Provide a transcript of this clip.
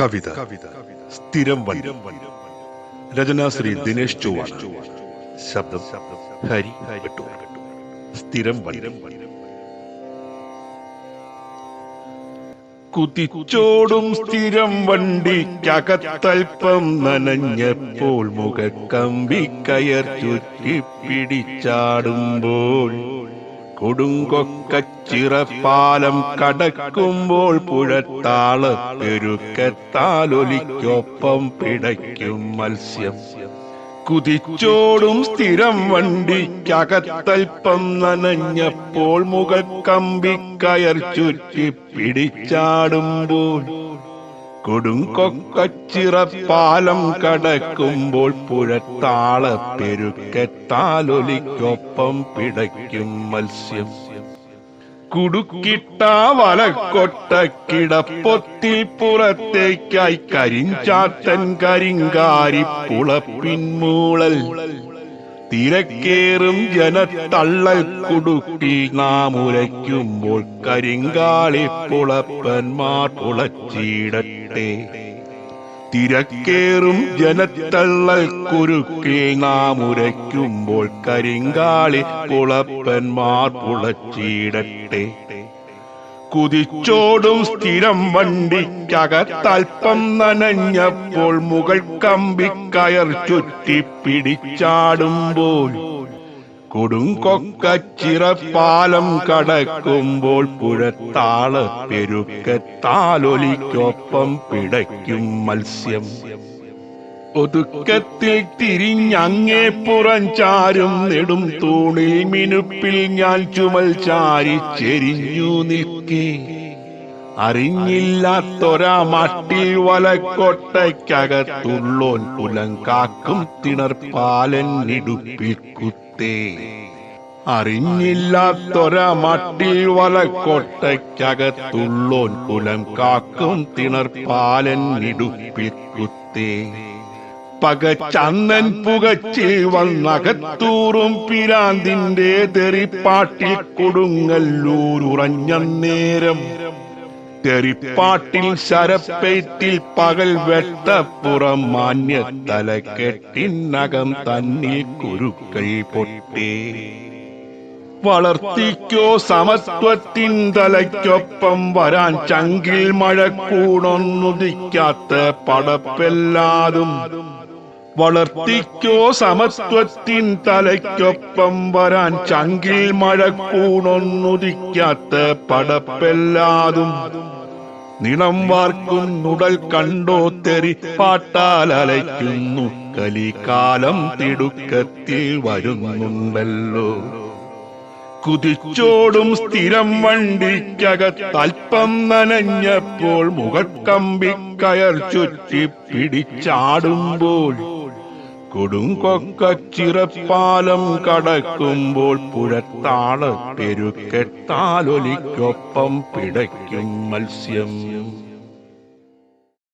കവിത. സ്ഥിരം വണ്ടി രചന ശ്രീ ദിനേശ് ചൊവ്വാണ്. ശബ്ദം ഹരി സ്ഥിരം വണ്ടി കുതിച്ചോടും സ്ഥിരം വണ്ടിക്കകത്തൽപ്പം നനഞ്ഞപ്പോൾ മുഖക്കമ്പി കയർ ചുറ്റി പിടിച്ചാടുമ്പോൾ കൊടുങ്കൊക്കച്ചിറപ്പാലം കടക്കുമ്പോൾ പുഴത്താള പെരുക്കത്താലൊലിക്കൊപ്പം പിടയ്ക്കും മത്സ്യം. കുതിച്ചോടും സ്ഥിരം വണ്ടിക്കകത്തൽപ്പം നനഞ്ഞപ്പോൾ മുഖക്കമ്പി കയർ ചുറ്റി പിടിച്ചാടുമ്പോൾ കൊടുങ്കൊക്കച്ചിറപ്പാലം കടക്കുമ്പോൾ പുഴത്താള പെരുക്കത്താലൊലിക്കൊപ്പം പിടയ്ക്കും മത്സ്യം. കുടുക്കിട്ട വലക്കൊട്ടക്കിടപ്പൊത്തിൽ പുറത്തേക്കായി കരിഞ്ചാത്തൻ കരിങ്കാരി പുളപ്പിൻമൂളൽ. തിരക്കേറും ജനത്തള്ളൽ കുടുക്കിൽ നാം ഉരയ്ക്കുമ്പോൾ കരിങ്കാളി പുളപ്പന്മാർ തിരക്കേറും ജനത്തള്ളൽ കുരുക്കിൽ നാം ഉരയ്ക്കുമ്പോൾ കരിങ്കാളി കുളപ്പന്മാർ പുളച്ചിടട്ടെ. കുതിച്ചോടും സ്ഥിരം വണ്ടിക്കകത്തൽപ്പം നനഞ്ഞപ്പോൾ മുകൾ കമ്പിക്കയർ കയർ ചുറ്റി പിടിച്ചാടുമ്പോൾ കൊടുങ്കൊക്കച്ചിറപ്പാലം കടക്കുമ്പോൾ പുഴത്താള പെരുക്കത്താലൊലിക്കൊപ്പം പിടയ്ക്കും മത്സ്യം. ഒതുക്കത്തിൽ തിരിഞ്ഞങ്ങേ പുറം ചാരും നെടും തൂണിൽ മിനുപ്പിൽ ഞാൻ ചുമൽ ചാരി ചെരിഞ്ഞു നിൽക്കേ. അറിഞ്ഞില്ലാത്തൊരാ മട്ടിൽ വലക്കൊട്ടയ്ക്കകത്തുള്ളോൻ പുലങ്കാക്കും തിണർപ്പാലൻ ഇടുപ്പിൽ കുത്തേ അറിഞ്ഞില്ലാത്തൊരാ മട്ടിൽ വലക്കൊട്ടയ്ക്കകത്തുള്ളോൻ കുലം കാക്കും തിണർപ്പാലൻ ഇടുപ്പിൽ കുത്തേ പകച്ചന്നൻ പുകച്ചിൽ വന്നകത്തൂറും പിരാന്തിന്റെ തെറിപ്പാട്ടിൽ കൊടുങ്ങല്ലൂരുറഞ്ഞ നേരം തെറിപ്പാട്ടിൽ ശരപ്പേറ്റിൽ പകൽ വെട്ടപ്പുറം മാന്യ തലക്കെട്ടിനകം തന്നിൽ കുരുക്കൾ പൊട്ടേ. വളർത്തിക്കോ സമത്വത്തിൻ തലയ്ക്കൊപ്പം വരാൻ ചങ്കിൽ മഴക്കൂണൊന്നുദിക്കാത്ത പടപ്പെല്ലാതും വളർത്തിക്കോ സമത്വത്തിൻ തലയ്ക്കൊപ്പം വരാൻ ചങ്കിൽ മഴക്കൂണൊന്നുദിക്കാത്ത പടപ്പെല്ലാതും നിണം വാർക്കും നുടൽ കണ്ടോ തെറി പാട്ടാൽ അലയ്ക്കുന്നു. കലികാലം തിടുക്കത്തിൽ വരുന്നുണ്ടല്ലോ. കുതിച്ചോടും സ്ഥിരം വണ്ടിക്കകത്തൽപ്പം നനഞ്ഞപ്പോൾ മുഖക്കമ്പി കയർ ചുറ്റി പിടിച്ചാടുമ്പോൾ കൊടുങ്കൊക്കച്ചിറപ്പാലം കടക്കുമ്പോൾ പുഴത്താള പെരുക്കെട്ടാലൊലിക്കൊപ്പം പിടയ്ക്കും മത്സ്യം.